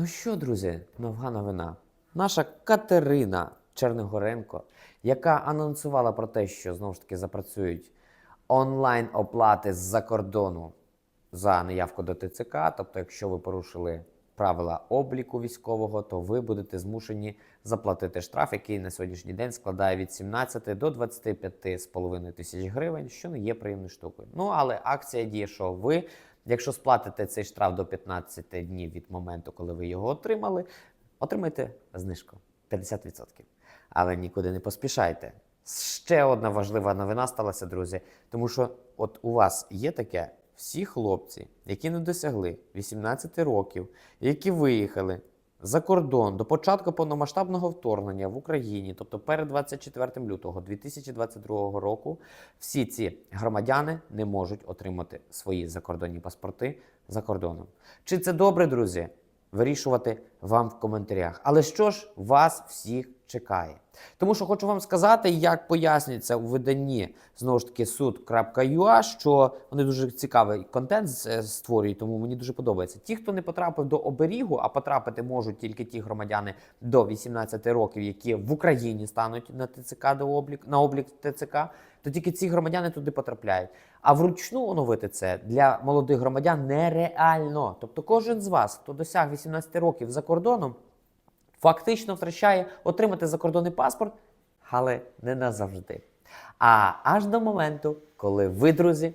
Ну що, друзі, нова новина. Наша Катерина Черногоренко, яка анонсувала про те, що знову ж таки запрацюють онлайн оплати з-за кордону за неявку до ТЦК. Тобто, якщо ви порушили правила обліку військового, то ви будете змушені заплатити штраф, який на сьогоднішній день складає від 17 до 25,5 тисяч гривень, що не є приємною штукою. Ну але акція діє, що ви, якщо сплатите цей штраф до 15 днів від моменту, коли ви його отримали, отримайте знижку 50%. Але нікуди не поспішайте. Ще одна важлива новина сталася, друзі. Тому що от у вас є таке, всі хлопці, які не досягли 18 років, які виїхали за кордон до початку повномасштабного вторгнення в Україні, тобто перед 24 лютого 2022 року, всі ці громадяни не можуть отримати свої закордонні паспорти за кордоном. Чи це добре, друзі? Вирішувати вам в коментарях. Але що ж вас всіх чекає? Тому що хочу вам сказати, як пояснюється у виданні знову ж таки суд.ua, що вони дуже цікавий контент е, створюють, тому мені дуже подобається. Ті, хто не потрапив до оберігу, а потрапити можуть тільки ті громадяни до 18 років, які в Україні стануть на ТЦК до облік на облік ТЦК, то тільки ці громадяни туди потрапляють. А вручну оновити це для молодих громадян нереально. Тобто, кожен з вас, хто досяг 18 років за кордоном, фактично втрачає отримати закордонний паспорт, але не назавжди. А аж до моменту, коли ви, друзі,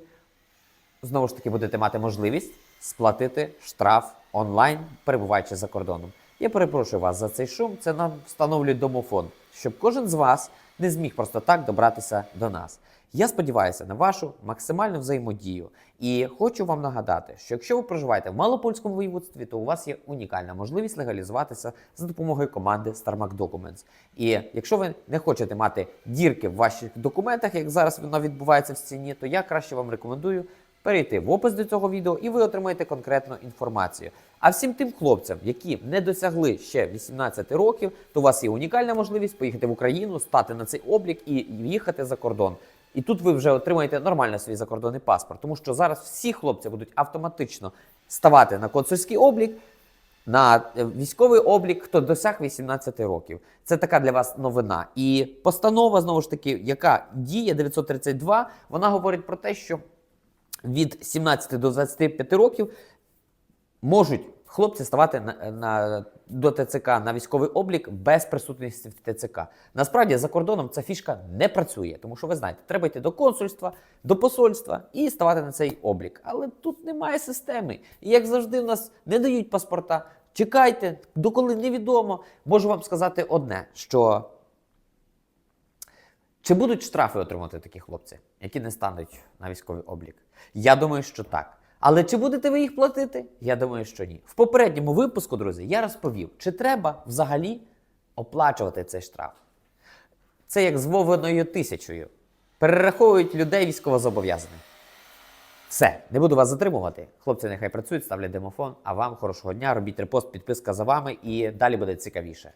знову ж таки будете мати можливість сплатити штраф онлайн, перебуваючи за кордоном. Я перепрошую вас за цей шум. Це нам встановлює домофон, щоб кожен з вас не зміг просто так добратися до нас. Я сподіваюся на вашу максимальну взаємодію. І хочу вам нагадати, що якщо ви проживаєте в Малопольському воєводстві, то у вас є унікальна можливість легалізуватися за допомогою команди StarMac Documents. І якщо ви не хочете мати дірки в ваших документах, як зараз воно відбувається в стіні, то я краще вам рекомендую перейти в опис до цього відео, і ви отримаєте конкретну інформацію. А всім тим хлопцям, які не досягли ще 18 років, то у вас є унікальна можливість поїхати в Україну, стати на цей облік і їхати за кордон. І тут ви вже отримаєте нормально свій закордонний паспорт, тому що зараз всі хлопці будуть автоматично ставати на консульський облік, на е, військовий облік, хто досяг 18 років. Це така для вас новина. І постанова, знову ж таки, яка діє 932, вона говорить про те, що від 17 до 25 років можуть хлопці ставати на, на, до ТЦК на військовий облік без присутності в ТЦК. Насправді за кордоном ця фішка не працює, тому що ви знаєте, треба йти до консульства, до посольства і ставати на цей облік. Але тут немає системи. І як завжди, у нас не дають паспорта. Чекайте, доколи невідомо. Можу вам сказати одне: що чи будуть штрафи отримати такі хлопці, які не стануть на військовий облік? Я думаю, що так. Але чи будете ви їх платити? Я думаю, що ні. В попередньому випуску, друзі, я розповів, чи треба взагалі оплачувати цей штраф. Це як з Вовиною тисячою. Перераховують людей військовозобов'язаних. Все, не буду вас затримувати. Хлопці нехай працюють, ставлять демофон. А вам хорошого дня, робіть репост, підписка за вами і далі буде цікавіше.